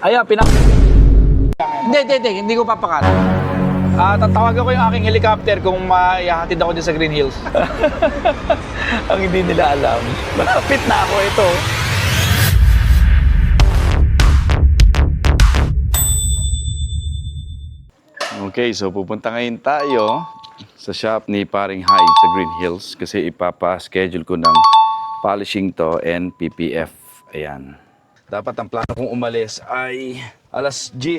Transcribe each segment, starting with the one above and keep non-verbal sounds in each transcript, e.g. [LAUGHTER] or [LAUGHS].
Ayan, pinak... Hindi, hindi, hindi. Hindi ko papakat. Ah, tatawagan ko yung aking helicopter kung maihatid ako dyan sa Green Hills. [LAUGHS] Ang hindi nila alam. [LAUGHS] Malapit na ako ito. Okay, so pupunta ngayon tayo sa shop ni Paring Hyde sa Green Hills kasi ipapa-schedule ko ng polishing to and PPF. Ayan. Dapat ang plano kong umalis ay alas 10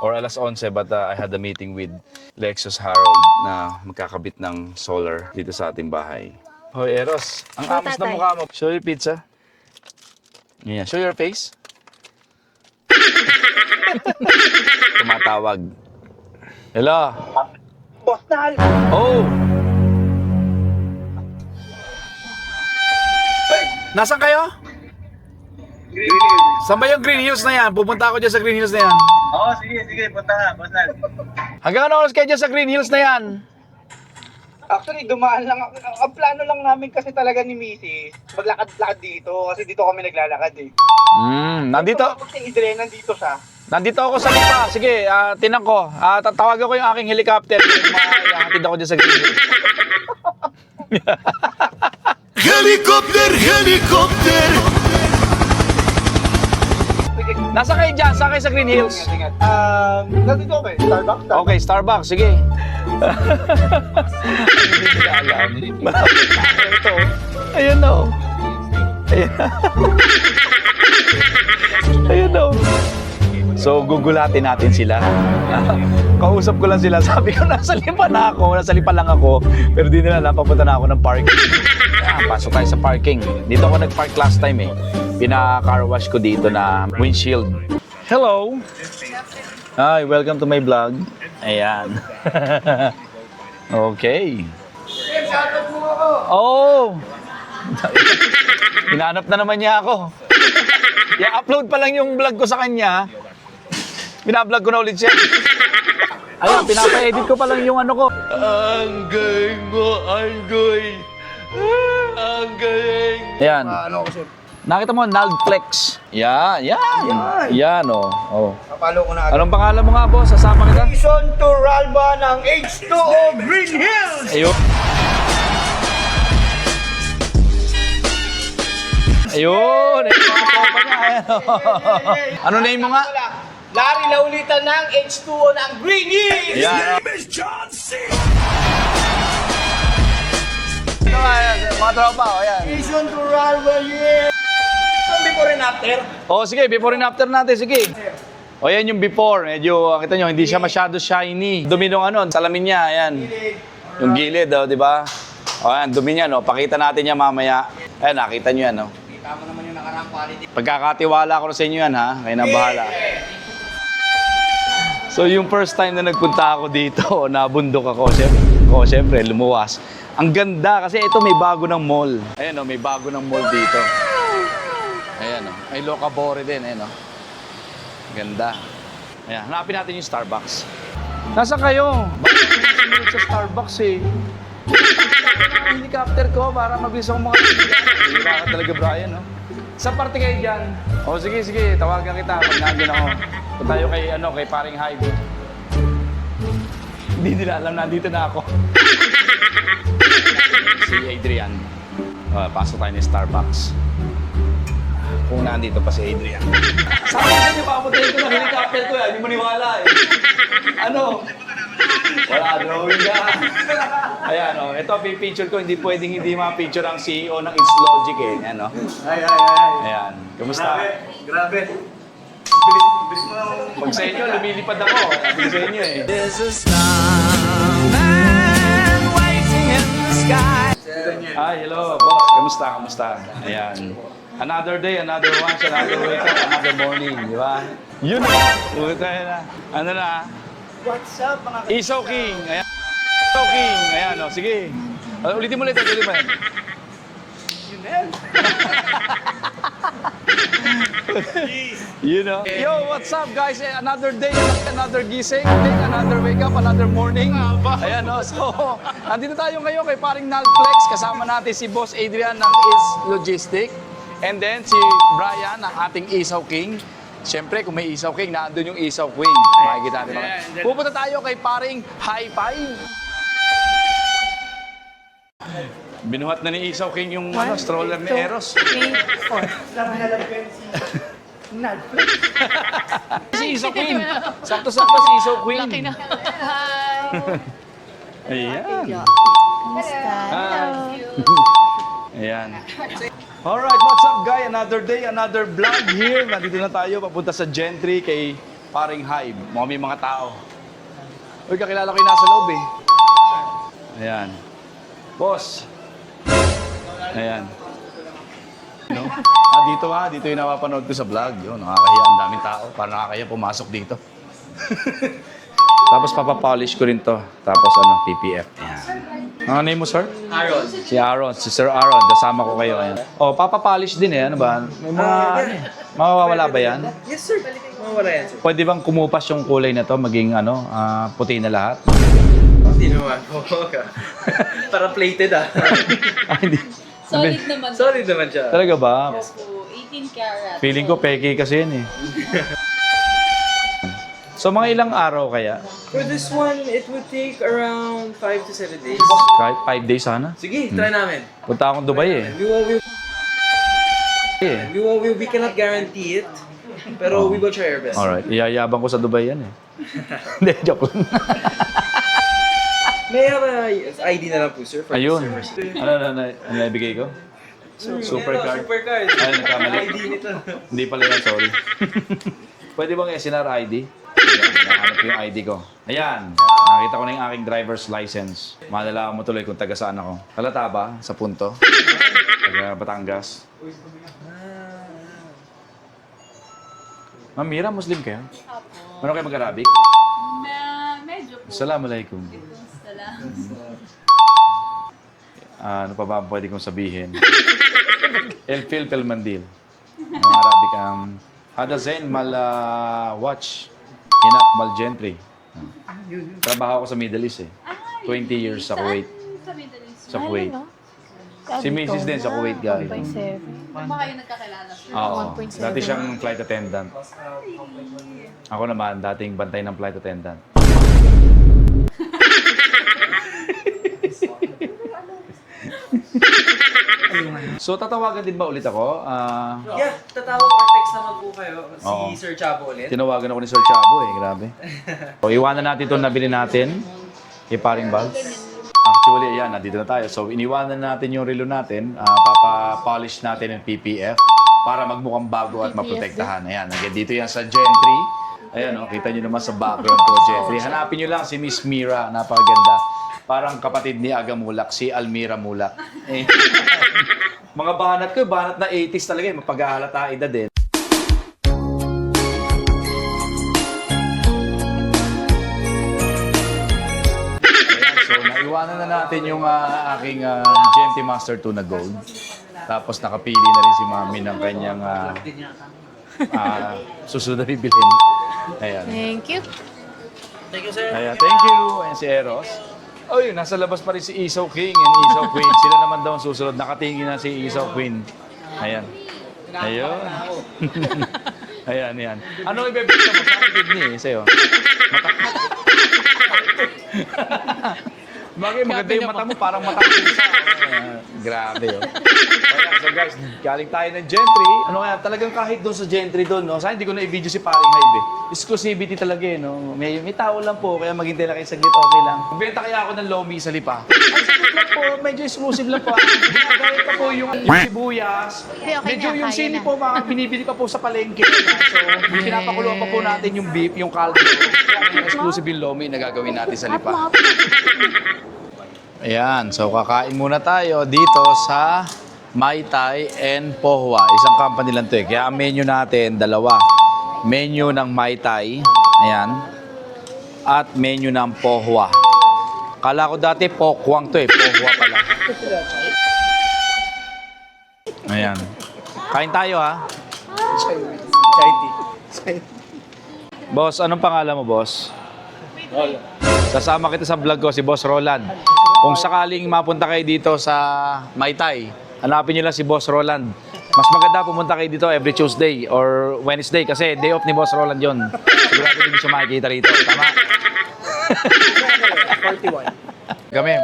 or alas 11 but uh, I had a meeting with Lexus Harold na magkakabit ng solar dito sa ating bahay. Hoy Eros, ang Oh, amos na mukha mo. Show your pizza. Yeah, show your face. [LAUGHS] Tumatawag. Hello. Boss Nal! Oh! Nasaan kayo? Saan ba yung Green Hills na yan? Pupunta ako dyan sa Green Hills na yan. Oo, sige, sige, punta nga, Boss Nal. Hanggang ano oras kayo dyan sa Green Hills na yan? Actually, dumaan lang. ako. Ang plano lang namin kasi talaga ni Mrs. Maglakad-lakad dito kasi dito kami naglalakad eh. Hmm, nandito, Pag si Idre, nandito siya. nandito ako sa lipa. Sige, ah, tinan ko. Ah, tatawagan ko yung aking helicopter kung maihatid ako dyan sa Green Hills. Helicopter, helicopter. Nasa kayo dyan? Saan kayo sa Green Hills? Um, nandito kami, Starbucks. Starbucks. Okay, Starbucks. Sige. Ako [LAUGHS] ito. Ayun na. oh. Ayun na. oh. So, gugulatin natin sila. [LAUGHS] Kausap ko lang sila. Sabi ko, nasa lipa na ako. Nasa lipa lang ako. Pero di nila alam, papunta na ako ng parking. Ah, pasok tayo sa parking. Dito ako nag-park last time eh. Pina-car wash ko dito na windshield. Hello! Hi, welcome to my vlog. Ayan. [LAUGHS] okay. Oh! Hinanap na naman niya ako. I-upload pa lang yung vlog ko sa kanya. Binablog ko na ulit siya. Ayun, pinapa-edit ko pa lang yung ano ko. Ang galing mo, Andoy. Ang galing. Ayan. Ano ko siya? Nakita mo, Naldflex. Yan, yan. Yan, oh. oh. Kapalo ko na agad. Anong pangalan mo nga, boss? Sasama kita? Jason Turalba ng H2O Green Hills! Ayun. Ayun, ayun. Ayan, oh. [LAUGHS] Ano name mo nga? Larry Laulitan ng H2O ng Green Hills! Ayan. Name is John C. Ito nga, ayan, mga tropa, oh, ayan. Jason Turalba, yeah! Ko rin after. Oh, sige, before and after natin, sige. O, yan yung before. Medyo, kita nyo, hindi siya masyado shiny. Dumi nung ano, salamin niya, ayan. Yung gilid, oh, di ba? O, ayan, dumi niya, no? Pakita natin niya mamaya. Ayan, nakita nyo yan, no? Kita mo naman yung nakarang quality. Pagkakatiwala ko na sa inyo yan, ha? Kayo na bahala. So, yung first time na nagpunta ako dito, [LAUGHS] nabundok ako, syempre, ako, syempre, lumuwas. Ang ganda kasi ito may bago ng mall. Ayan o, may bago ng mall dito. May Locabore din, ayan o. Ganda. Ayan, hanapin natin yung Starbucks. Nasa kayo? Bakit sumunod sa Starbucks eh? Ang helicopter ko para mabilis akong mga Hira ka talaga, Brian, no? Sa parte kayo dyan. O, sige, sige. Tawagan kita pag nandun ako. Punta tayo kay, ano, kay paring Hyde. Hindi nila alam, nandito na ako. si Adrian. Uh, pasok tayo ni Starbucks. Kung nandito pa si Adrian. [LAUGHS] Sabi sa inyo, papuntahin ko ng helicopter ko. eh. Hindi mo niwala eh. Ano? Wala, drawing ka. Ayan, oh. Ito, picture ko. Hindi pwedeng hindi ma-picture ang CEO ng It's Logic eh. Ayan, oh. Ay, ay, ay. Ayan. Kamusta? Grabe. Bilis, bilis mo naman. Pag sa inyo, lumilipad ako. Sabi sa inyo eh. There's a starman waiting in the sky. Hi, hello, boss. Kamusta? Kamusta? Ayan. Another day, another lunch, another wake up, another morning, di ba? Yun na. Puta na. Ano na? What's up, mga Isaw King. Ayan. Isaw King. Ayan, oh. Sige. Uh, ulitin mo ulit. Ulitin mo. You know? Yo, what's up guys? Another day, another gising, another wake up, another morning. Ayan, no? So, andito tayo ngayon kay paring Nalflex. Kasama natin si Boss Adrian ng Is Logistic. And then si Brian ng ating Isaw King. Siyempre, kung may isaw king, naandun yung isaw queen. Makikita natin mga. Pupunta tayo kay paring high five. Binuhat na ni Isaw King yung ano, stroller ni Eros. si Isaw Queen. Sakto-sakto si Isaw Queen. Laki na. Ayan. Kamusta? Hi. Ayan. Alright, what's up guy? Another day, another vlog here. Nandito na tayo, papunta sa Gentry kay Paring Hive. Mga may mga tao. Uy, kakilala ko yung nasa loob eh. Ayan. Boss. Ayan. No? Ah, dito ha, dito yung napapanood ko sa vlog. Yun, nakakahiya, ang daming tao. Parang nakakahiya pumasok dito. [LAUGHS] Tapos papapolish ko rin to. Tapos ano, PPF. Ano name mo, sir? Aaron. Si Aaron, si Sir Aaron, kasama ko kayo. Ayan. Oh, papapolish din eh. Ano ba? May mga, ano eh. Mawawala ba yan? Yes, sir. Mawala yan, sir. Pwede bang kumupas yung kulay na to, maging ano, ah, puti na lahat? Hindi naman. [LAUGHS] Para plated ah. [LAUGHS] Ah, hindi. Solid naman. Sorry naman siya. Talaga ba? Opo, 18 karat. Feeling ko peke kasi yun eh. [LAUGHS] So mga ilang araw kaya? For this one, it would take around 5 to 7 days. Kahit 5 days sana? Sige, try namin. Punta akong Dubai eh. We will, we, eh. we, will, we, we cannot guarantee it. Pero we will try our best. Alright, iyayabang ko sa Dubai yan eh. [LAUGHS] Hindi, joke lang. May have a ID na lang po, sir. For Ayun. this service. Ano na, na, ano naibigay ko? Super card. Super card. Ay, nagkamali. ID nito. Hindi pala yan, sorry. [LAUGHS] Pwede bang SNR ID? Ayan, nahanap ko yung [LAUGHS] ID ko. Ayan, nakita ko na yung aking driver's license. Malalaman mo tuloy kung taga saan ako. Kalata ba? Sa punto? Taga Batangas. Ma'am Mira, Muslim kayo? Opo. Meron kayo mag-Arabic? Na, medyo po. Assalamualaikum. Salam. Ah, ano pa ba ang pwede kong sabihin? [LAUGHS] El fil pel mandil. Ang Arabic ang Hada Zain mal ah, watch. Hinak mal gentry. Ah. Trabaho ako sa Middle East eh. 20 years sa Kuwait. Sa Middle East. Sa Kuwait. Si Mrs. din sa Kuwait galing. Kung ba kayo nagkakilala? sir? Oo. Dati siyang flight attendant. Ako naman, dating bantay ng flight attendant. [LAUGHS] so, tatawagan din ba ulit ako? Ah, Yeah, tatawag or text naman po kayo. Si Oo. Sir Chabo ulit. tinawagan ako ni Sir Chabo eh, grabe. O, iwanan natin itong nabili natin. Kay paring Bal. Actually, ayan, nandito na tayo. So, iniwanan natin yung relo natin. Ah, papa-polish natin yung PPF para magmukhang bago at maprotektahan. Ayan, hanggang dito yan sa Gentry. Ayan, oh, kita nyo naman sa background ko, Gentry. Hanapin nyo lang si Miss Mira, napakaganda. Parang kapatid ni Aga Mulak, si Almira Mulak. Eh. [LAUGHS] Mga banat ko, banat na 80s talaga eh, mapaghahalata edad eh. [LAUGHS] So naiwanan na natin yung ah, aking uh, GMT Master 2 na gold. Tapos nakapili na rin si Mami ng kanyang ah, ah, susunod na bibilhin. Ayan. Thank you. Thank you, sir. Ayan, thank you. Ayan si Eros. Oh, yun, nasa labas pa rin si Isaw King and Isaw Queen. Sila daw ang susunod. Nakatingin na si Isaw Queen. Ayan. Ayun. [LAUGHS] ayan, ayan. Ano ibebenta mo? Sa akin niya eh, sa'yo. [LAUGHS] Bagay, maganda yung mata mo, parang mata sa. [LAUGHS] Ah, [LAUGHS] grabe, oh. Ayan, so guys, galing tayo ng Gentry. Ano kaya, talagang kahit doon sa Gentry doon, no? Sana hindi ko na i-video si Paring Hybe, eh. Exclusivity talaga, eh, no? May, may tao lang po, kaya maghintay lang kayo saglit, okay lang. Benta kaya ako ng Lomi sa Lipa. Ay, saglit lang po, medyo exclusive lang po. Ginagawin pa po yung, yung sibuyas. okay medyo na, yung kaya sili na. po, mga binibili pa po sa palengke. So, pinapakuluan pa po natin yung beef, yung. Kaya exclusive yung Lomi na gagawin natin sa Lipa. Ayan, so kakain muna tayo dito sa Mai Tai and Pohua. Isang company lang to eh. Kaya ang menu natin, dalawa. Menu ng Mai Tai, ayan. At menu ng Pohua. Kala ko dati Pokwang to eh. Pohua pala. Ayan. Kain tayo ha. Boss, anong pangalan mo, boss? Sasama kita sa vlog ko, si Boss Roland. Kung sakaling mapunta kayo dito sa Maytay, hanapin niyo lang si Boss Roland. Mas maganda pumunta kayo dito every Tuesday or Wednesday kasi day off ni Boss Roland yon. Sigurado hindi siya makikita rito. Tama? 41. [LAUGHS] Kami.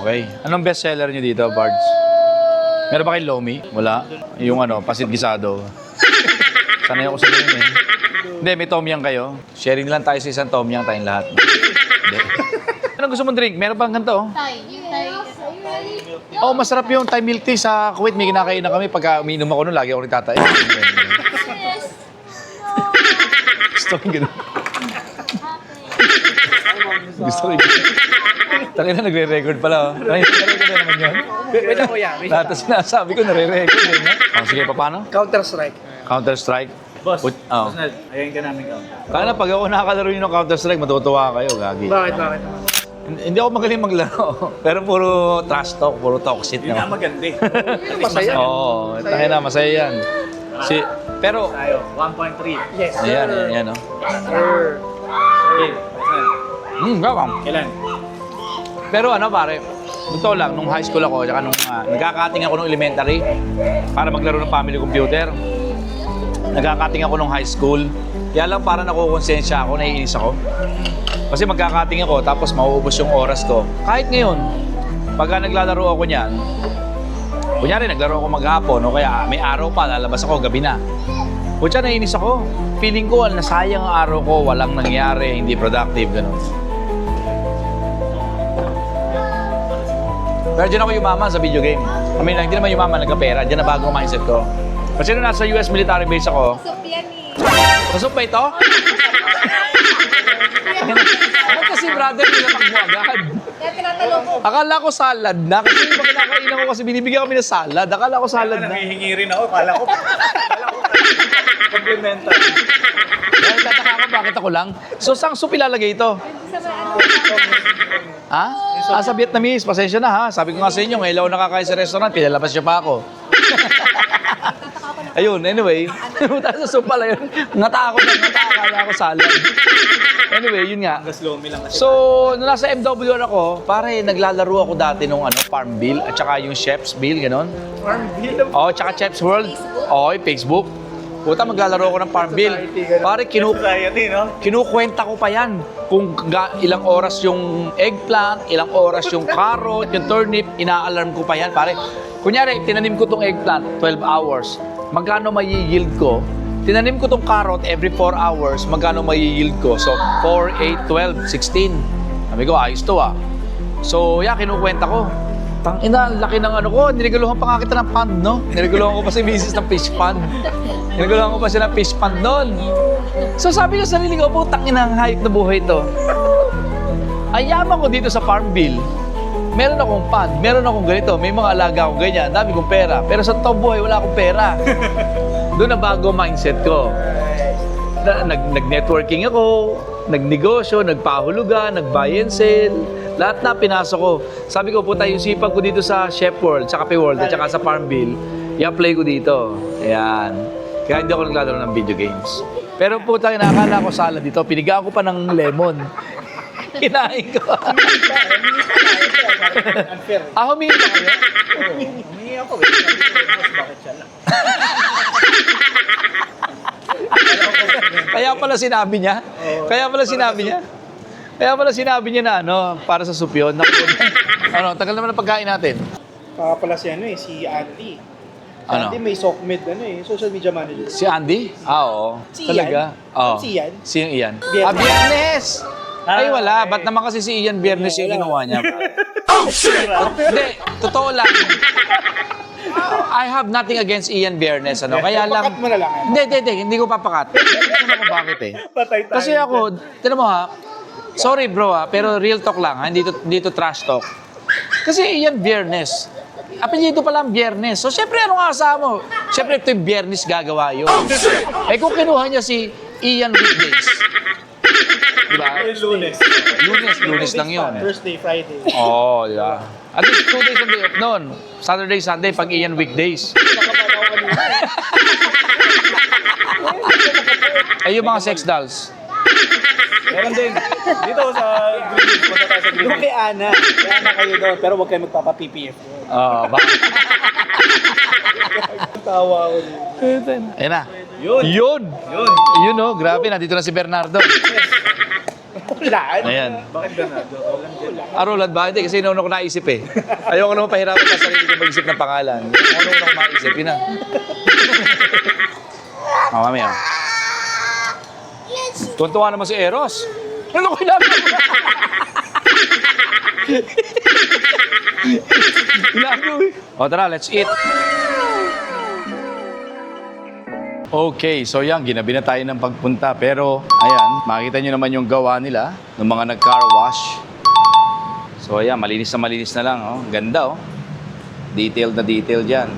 Okay. Anong best seller nyo dito, Bards? Meron ba kayong Lomi? Wala. Yung ano, pasit gisado. Sanay ako sa ganyan eh. Hindi, may tom kayo. Sharing lang tayo sa isang tom yum tayong lahat. Hindi. Anong gusto mong drink? Meron pang ganito. oh. Yung tay. Oh, masarap yung Thai milk tea sa Kuwait. May kinakain na kami. Pagka umiinom ako nun, lagi ako nagtatay. Gusto ko ganun. Gusto ko ganun. Tangina, nagre-record pala. Oh. Tangina, nagre-record na naman yun. Wait lang kuya. Wait Lahat na sinasabi ko, nare-record. Eh, no? oh, sige, pa, paano? Counter Strike. Counter-Strike. Boss, Put, oh. Personal, ayayin ka namin counter. Kaya na, pag ako nakakalaro nyo ng Counter-Strike, matutuwa kayo, gagi. Bakit, bakit? Hindi ako magaling maglaro. [LAUGHS] Pero puro trash talk, puro toxic Yun nga naman. maganda eh. [LAUGHS] Masaya. Oo, oh, na, masaya yan. Si, pero, Tayo, 1.3. Yes, sir. ayan, ayan, ayan, oh. Sir. Okay. Hmm, gawang. Kailan? Pero ano pare, totoo lang, nung high school ako, tsaka nung uh, nagkakating ako nung elementary para maglaro ng family computer. Nagkakating ako nung high school. Kaya lang parang nakukonsensya ako, naiinis ako. Kasi magkakating ako, tapos mauubos yung oras ko. Kahit ngayon, pagka naglalaro ako niyan, kunyari naglaro ako maghapon, o kaya may araw pa, lalabas ako, gabi na. Kutya, naiinis ako. Feeling ko, nasayang ang araw ko, walang nangyari, hindi productive, ganun. Pero dyan ako yumaman sa video game. I mean, hindi naman yumaman, nagkapera. Dyan na bago ang mindset ko. Kasi nung nasa US military base ako, Soup yan eh. Masok ba ito? Ba't kasi brother, nilatak mo agad? Kaya tinatanong ko. Akala ko salad na. Kasi yung mga kinakain ako kasi binibigyan kami ng salad. Akala ko salad na. Nangihingi rin ako. Kala ko, kala ko complimental. Kaya tataka ako, bakit ako lang? So, saan soup ilalagay ito? Sa ano. Ha? Ah, sa Vietnamese. Pasensya na ha. Sabi ko nga sa inyo, ngayon ako nakakain sa restaurant, pinalabas siya pa ako. [LAUGHS] Ayun, anyway. [LAUGHS] Pumunta sa soup pala yun. Ngata ako na ngata. Akala ko salad. Anyway, yun nga. Gas lomi lang kasi. So, nung nasa MWR ako, pare, naglalaro ako dati nung ano, Farm Bill at saka yung Chef's Bill, ganon. Farm Bill. Oo, tsaka Chef's World. Oo, yung Facebook. Puta, maglalaro ako ng Farm Bill. Pare, kinu Society, no? kinukwenta ko pa yan. Kung ga- ilang oras yung eggplant, ilang oras yung carrot, yung turnip, ina-alarm ko pa yan. Pare, kunyari, tinanim ko tong eggplant, 12 hours. Magkano may yield ko? Tinanim ko tong carrot every 4 hours, magkano may yield ko? So, 4, 8, 12, 16. Sabi ko, ayos to ah. So, yeah, kinukwenta ko. Tang ina, laki ng ano ko. Nireguluhan pa nga kita ng pond, no? Nireguluhan ko pa si Mrs. ng fish pond. Nireguluhan ko pa siya ng fish pond noon. So sabi ko sa sarili ko, putang ina, ang hayop na buhay to. Ang yaman ko dito sa farm bill, meron akong pond, meron akong ganito, may mga alaga akong ganyan, dami kong pera. Pero sa totoong buhay, wala akong pera. [LAUGHS] Doon na bago mindset ko. Na, nag, nag-networking ako, nagnegosyo, nagpahulugan, nag-buy and sell. Lahat na pinasok ko. Sabi ko, puta, yung sipag ko dito sa Chef World, sa Cafe World, at saka sa Farm Bill, i-apply ko dito. Ayan. Kaya hindi ako naglalaro ng video games. Pero puta, nakakala ko salad dito. Pinigaan ko pa ng lemon. Kinain ko. Unfair. ah, humingi ba kayo? Humingi ako eh. Bakit siya lang? Kaya pala sinabi niya. Kaya pala sinabi niya. Kaya pala sinabi niya na ano, para sa supyon. Naku, ano, tagal naman ang pagkain natin. Baka pala si ano eh, si Andy. Si Ano? Andy may SOCMED ano eh, social media manager. Si Andy? Ah, oo. Si Talaga? Ian? Oo. Si Ian? Si Ian? Biyernes. Ah, Biyernes! Ay, Ah, wala. okay. Ba't naman kasi si Ian Biyernes yung ginawa niya? [LAUGHS] Hindi, totoo lang. I have nothing against Ian Biyernes, ano? Kaya lang... Pakat mo na lang yan. Hindi, hindi, hindi. Hindi ko papakat. Hindi ko bakit eh. [LAUGHS] Patay tayo. Kasi ako, tinan mo ha, sorry bro ha, pero real talk lang ha, hindi to, hindi to trash talk. Kasi yan biyernes. Apelyido pa lang biyernes. So syempre anong asa mo? Syempre ito yung biyernes gagawa yun. Eh kung kinuha niya si Ian weekdays. Diba? Yung lunes. Lunes, lunes lang yun. Thursday, Friday. Oo, oh, di ba? At least two days ang day off noon. Saturday, Sunday, pag Ian weekdays. Ay, [LAUGHS] yung mga sex dolls. Meron din. Dito sa Green Hills, punta tayo sa Green Yung Hills. kay Ana. Kay Ana kayo doon, pero huwag kayo magpapa-PPF. Oo, bakit? [LAUGHS] tawa ako dito. Ayan na. Yun. Yun! Yun. Yun oh, grabe, nandito na si Bernardo. Ulan. Ayan. Bakit Bernardo? Roland din. Ah, Roland ba? Hindi, kasi inauna ko naisip eh. Ayoko naman pahirapan sa sarili ko mag-isip ng pangalan. Ano ko maisip, yun na. Oh, mamaya. Tuntua naman si Eros. Ano ko ginagawa? Ginagawa eh. O tara, let's eat. Okay, so yan, ginabi na tayo ng pagpunta. Pero, ayan, makita nyo naman yung gawa nila ng mga nag-car wash. So ayan, malinis na malinis na lang. Oh. Ganda oh. Detailed na detail dyan.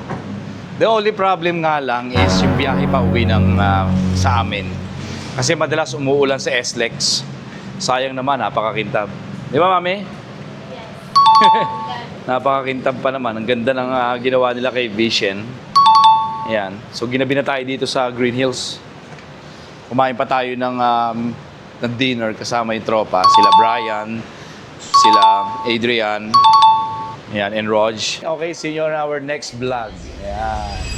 The only problem nga lang is yung biyahe pa uwi ng, ah, sa amin. Kasi madalas umuulan sa SLEX. Sayang naman, napakakintab. Di ba, mami? [LAUGHS] napakakintab pa naman. Ang ganda ng ah, ginawa nila kay Vision. Ayan. So ginabi na tayo dito sa Green Hills. Kumain pa tayo ng, um, ng dinner kasama yung tropa. Sila Brian, sila Adrian, Ayan, and Rog. Okay, see our next vlog. Ayan.